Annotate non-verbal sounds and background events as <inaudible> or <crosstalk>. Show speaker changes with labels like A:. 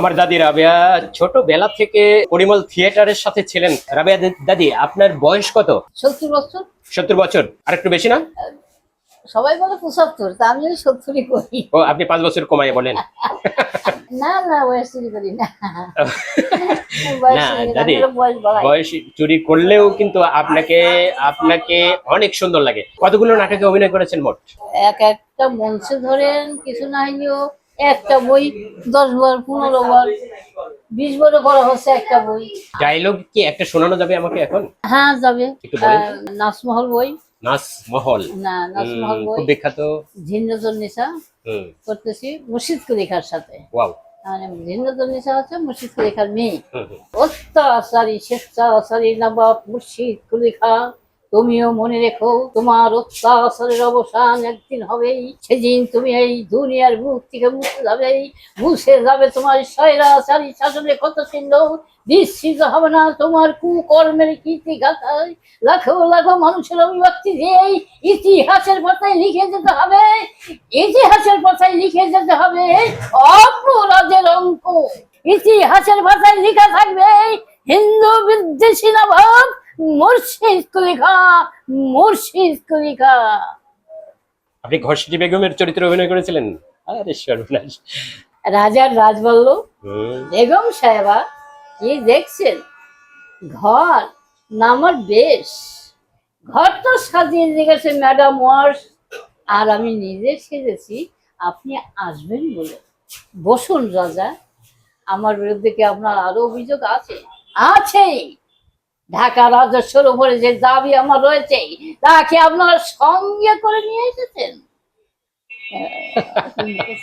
A: আমার দাদি রাবেয়া ছোটবেলা থেকে পরিমল থিয়েটারের সাথে ছিলেন। রাবেয়া দাদি আপনার বয়স কত?
B: সত্তর বছর।
A: সত্তর বছর। আর একটু বেশি না?
B: সবাই বলে পঁচাত্তর তা আমি সত্তরই করি।
A: ও আপনি পাঁচ বছর কমাই বলেন।
B: না না বয়স চুরি করি না।
A: দাদি,
B: বয়স
A: চুরি করলেও কিন্তু আপনাকে আপনাকে অনেক সুন্দর লাগে। কতগুলো নাটকে অভিনয় করেছেন মোট?
B: এক একটা মঞ্চে ধরেন কিছু না একটা বই দশ বার পনেরো বার বিশ বারও করা হচ্ছে একটা বই।
A: ডায়লগ কি একটা শোনানো যাবে আমাকে এখন?
B: হ্যাঁ যাবে। নাচমহল বই। না বই।
A: খুব বিখ্যাত।
B: ঝিন্নজন নিশা
A: হুম।
B: করতেছি মুর্শিদ কলিখার সাথে।
A: ওয়াও।
B: মানে নিশা হচ্ছে মুর্শিদ কলিখার মেয়ে। অত্যাচারী স্বেচ্ছাচারী নবাব মুর্শিদ কুলিখা তুমিও মনে রেখো, তোমার অত্যাচারের অবসান একদিন হবেই। সেদিন তুমি এই দুনিয়ার মুখ থেকে মুছে যাবেই মুছে যাবে তোমার স্বৈরাচারী শাসনের কত চিহ্ন বিস্মিত হবে না তোমার কুকর্মের কীর্তি গাথায় লাখো লাখো মানুষের অভিব্যক্তি দিয়েই ইতিহাসের পাতায় লিখে যেতে হবে। ইতিহাসের পাতায় লিখে যেতে হবে অপরাধের অঙ্ক। ইতিহাসের ভাষায় লিখা থাকবে হিন্দু বিদ্বেষী নবাব মুর্শিদ কুলিখা মুর্শিদ কুলিখা
A: আপনি ঘষটি বেগমের চরিত্রে অভিনয় করেছিলেন? আরে সর্বনাশ।
B: রাজার রাজবল্ল বেগম সাহেবা কি দেখছেন? ঘর নামার বেশ। ঘর তো সাজিয়ে রেখেছে ম্যাডাম ওয়ার্স। আর আমি নিজে সেজেছি আপনি আসবেন বলে। বসুন রাজা। আমার বিরুদ্ধে কি আপনার আরও অভিযোগ আছে? আছে ঢাকা রাজস্বর উপরে যে দাবি আমার রয়েছে তাকে আপনারা সঙ্গে করে নিয়ে এসেছেন? <laughs>